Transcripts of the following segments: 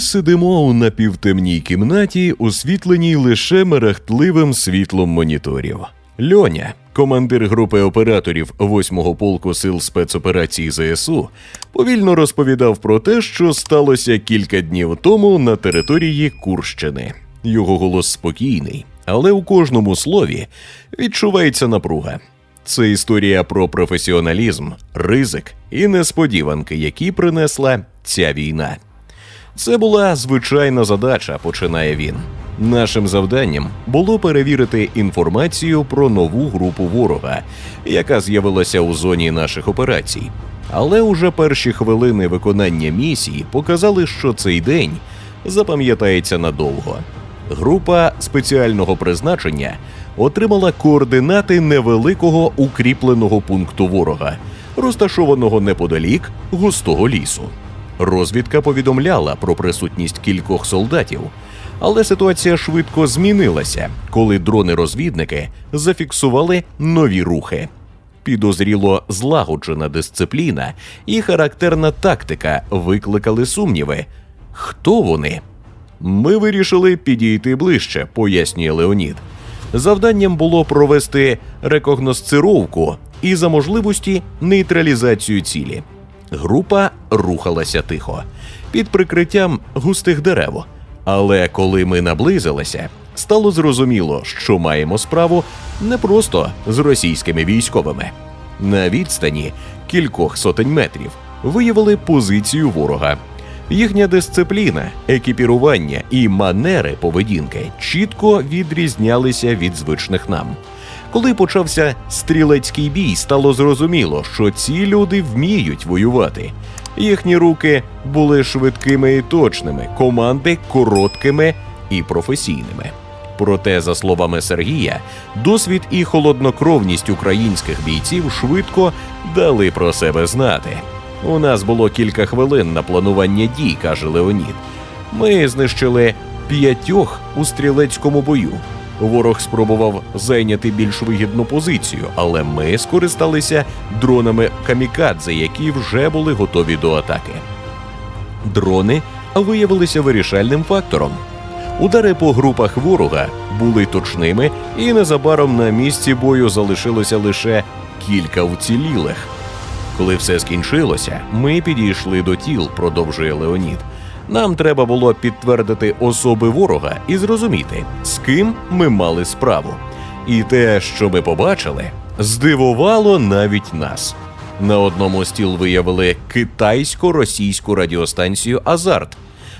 Сидимо у напівтемній кімнаті, освітленій лише мерехтливим світлом моніторів. Льоня, командир групи операторів 8-го полку сил спецоперацій ЗСУ, повільно розповідав про те, що сталося кілька днів тому на території Курщини. Його голос спокійний, але у кожному слові відчувається напруга. Це історія про професіоналізм, ризик і несподіванки, які принесла ця війна. Це була звичайна задача, починає він. Нашим завданням було перевірити інформацію про нову групу ворога, яка з'явилася у зоні наших операцій. Але уже перші хвилини виконання місії показали, що цей день запам'ятається надовго. Група спеціального призначення отримала координати невеликого укріпленого пункту ворога, розташованого неподалік густого лісу. Розвідка повідомляла про присутність кількох солдатів, але ситуація швидко змінилася, коли дрони-розвідники зафіксували нові рухи. Підозріло злагоджена дисципліна і характерна тактика викликали сумніви. Хто вони? Ми вирішили підійти ближче, пояснює Леонід. Завданням було провести рекогносцировку і за можливості нейтралізацію цілі. Група рухалася тихо, під прикриттям густих дерев. Але коли ми наблизилися, стало зрозуміло, що маємо справу не просто з російськими військовими. На відстані кількох сотень метрів виявили позицію ворога. Їхня дисципліна, екіпірування і манери поведінки чітко відрізнялися від звичних нам. Коли почався стрілецький бій, стало зрозуміло, що ці люди вміють воювати. Їхні руки були швидкими і точними, команди короткими і професійними. Проте, за словами Сергія, досвід і холоднокровність українських бійців швидко дали про себе знати. У нас було кілька хвилин на планування дій, каже Леонід. Ми знищили п'ятьох у стрілецькому бою. Ворог спробував зайняти більш вигідну позицію, але ми скористалися дронами камікадзе, які вже були готові до атаки. Дрони виявилися вирішальним фактором. Удари по групах ворога були точними, і незабаром на місці бою залишилося лише кілька вцілілих. Коли все скінчилося, ми підійшли до тіл, продовжує Леонід. Нам треба було підтвердити особи ворога і зрозуміти, з ким ми мали справу. І те, що ми побачили, здивувало навіть нас. На одному з тіл виявили китайсько-російську радіостанцію Азарт,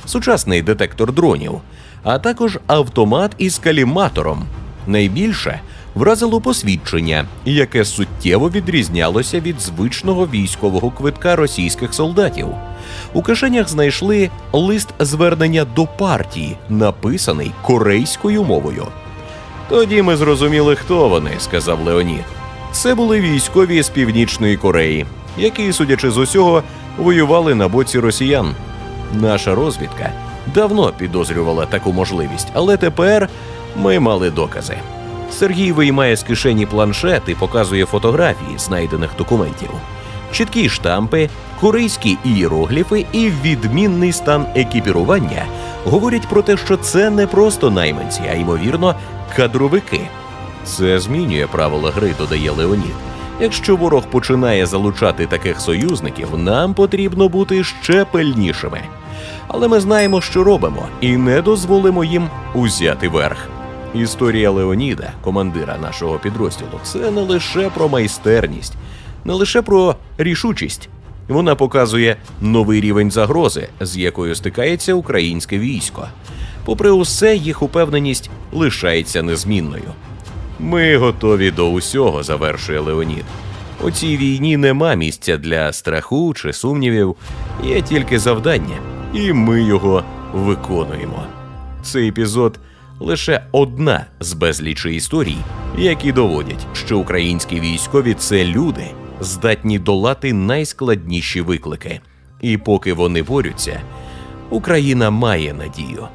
сучасний детектор дронів, а також автомат із каліматором. Найбільше вразило посвідчення, яке суттєво відрізнялося від звичного військового квитка російських солдатів. У кишенях знайшли лист звернення до партії, написаний корейською мовою. Тоді ми зрозуміли, хто вони, сказав Леонід. Це були військові з північної Кореї, які, судячи з усього, воювали на боці росіян. Наша розвідка давно підозрювала таку можливість, але тепер ми мали докази. Сергій виймає з кишені планшет і показує фотографії знайдених документів. Чіткі штампи, корейські ієрогліфи і відмінний стан екіпірування говорять про те, що це не просто найманці, а ймовірно, кадровики. Це змінює правила гри, додає Леонід. Якщо ворог починає залучати таких союзників, нам потрібно бути ще пильнішими. Але ми знаємо, що робимо, і не дозволимо їм узяти верх. Історія Леоніда, командира нашого підрозділу, це не лише про майстерність, не лише про рішучість. Вона показує новий рівень загрози, з якою стикається українське військо. Попри усе, їх упевненість лишається незмінною. Ми готові до усього, завершує Леонід. У цій війні нема місця для страху чи сумнівів, є тільки завдання, і ми його виконуємо. Цей епізод лише одна з безлічі історій, які доводять, що українські військові це люди, здатні долати найскладніші виклики. І поки вони борються, Україна має надію.